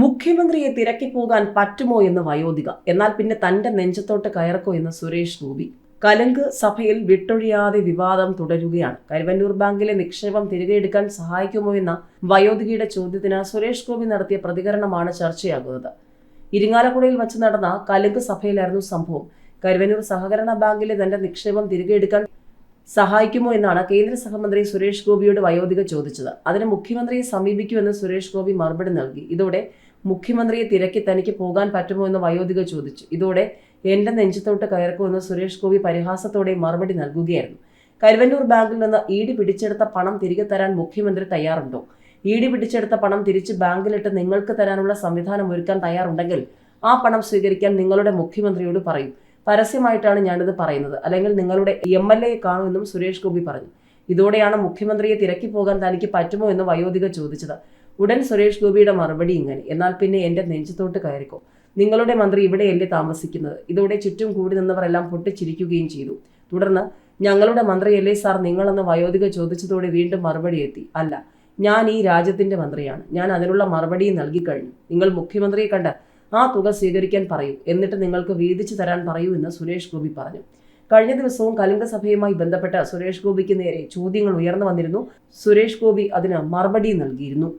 മുഖ്യമന്ത്രിയെ തിരക്കി പോകാൻ പറ്റുമോ എന്ന് വയോധിക. എന്നാൽ പിന്നെ തന്റെ നെഞ്ചത്തോട്ട് കയറക്കോ എന്ന് സുരേഷ് ഗോപി. കലങ്ക് സഭയിൽ വിട്ടൊഴിയാതെ വിവാദം തുടരുകയാണ്. കരുവന്നൂർ ബാങ്കിലെ നിക്ഷേപം തിരികെ എടുക്കാൻ സഹായിക്കുമോ എന്ന വയോധികയുടെ ചോദ്യത്തിന് സുരേഷ് ഗോപി നടത്തിയ പ്രതികരണമാണ് ചർച്ചയാകുന്നത്. ഇരിങ്ങാലക്കുടയിൽ വച്ച് നടന്ന കലങ്ക് സഭയിലായിരുന്നു സംഭവം. കരുവന്നൂർ സഹകരണ ബാങ്കിലെ തന്റെ നിക്ഷേപം തിരികെ എടുക്കാൻ സഹായിക്കുമോ എന്നാണ് കേന്ദ്ര സഹമന്ത്രി സുരേഷ് ഗോപിയോട് വയോധിക ചോദിച്ചത്. അതിന് മുഖ്യമന്ത്രിയെ സമീപിക്കുമെന്ന് സുരേഷ് ഗോപി മറുപടി നൽകി. ഇതോടെ മുഖ്യമന്ത്രിയെ തിരക്കി തനിക്ക് പോകാൻ പറ്റുമോ എന്ന് വയോധിക ചോദിച്ചു. ഇതോടെ എന്റെ നെഞ്ചത്തോട്ട് കയർക്കുമെന്ന് സുരേഷ് ഗോപി പരിഹാസത്തോടെ മറുപടി നൽകുകയായിരുന്നു. കരുവന്നൂർ ബാങ്കിൽ നിന്ന് ഇ ഡി പിടിച്ചെടുത്ത പണം തിരികെ തരാൻ മുഖ്യമന്ത്രി തയ്യാറുണ്ടോ? ഇ ഡി പിടിച്ചെടുത്ത പണം തിരിച്ച് ബാങ്കിലിട്ട് നിങ്ങൾക്ക് തരാനുള്ള സംവിധാനം ഒരുക്കാൻ തയ്യാറുണ്ടെങ്കിൽ ആ പണം സ്വീകരിക്കാൻ നിങ്ങളുടെ മുഖ്യമന്ത്രിയോട് പറയും. പരസ്യമായിട്ടാണ് ഞാനിത് പറയുന്നത്. അല്ലെങ്കിൽ നിങ്ങളുടെ എം എൽ എ കാണുമെന്നും സുരേഷ് ഗോപി പറഞ്ഞു. ഇതോടെയാണ് മുഖ്യമന്ത്രിയെ തിരക്കി പോകാൻ തനിക്ക് പറ്റുമോ എന്ന് വയോധിക ചോദിച്ചത്. ഉടൻ സുരേഷ് ഗോപിയുടെ മറുപടി ഇങ്ങനെ. എന്നാൽ പിന്നെ എന്റെ നെഞ്ചത്തോട്ട് കയറിക്കോ. നിങ്ങളുടെ മന്ത്രി ഇവിടെയല്ലേ താമസിക്കുന്നത്? ഇതോടെ ചുറ്റും കൂടി നിന്നവരെല്ലാം പൊട്ടിച്ചിരിക്കുകയും ചെയ്തു. തുടർന്ന് ഞങ്ങളുടെ മന്ത്രിയല്ലേ സാർ നിങ്ങളെന്ന് വയോധിക ചോദിച്ചതോടെ വീണ്ടും മറുപടി എത്തി. അല്ല ഞാൻ ഈ രാജ്യത്തിന്റെ മന്ത്രിയാണ്. ഞാൻ അതിനുള്ള മറുപടി നൽകിക്കഴിഞ്ഞു. നിങ്ങൾ മുഖ്യമന്ത്രിയെ കണ്ട് ആ തുക സ്വീകരിക്കാൻ പറയൂ. എന്നിട്ട് നിങ്ങൾക്ക് വീതിച്ചു തരാൻ പറയൂ എന്ന് സുരേഷ് ഗോപി പറഞ്ഞു. കഴിഞ്ഞ ദിവസവും കലിംഗ സഭയുമായി ബന്ധപ്പെട്ട സുരേഷ് ഗോപിക്ക് നേരെ ചോദ്യങ്ങൾ ഉയർന്നു വന്നിരുന്നു. സുരേഷ് ഗോപി അതിന് മറുപടി നൽകിയിരുന്നു.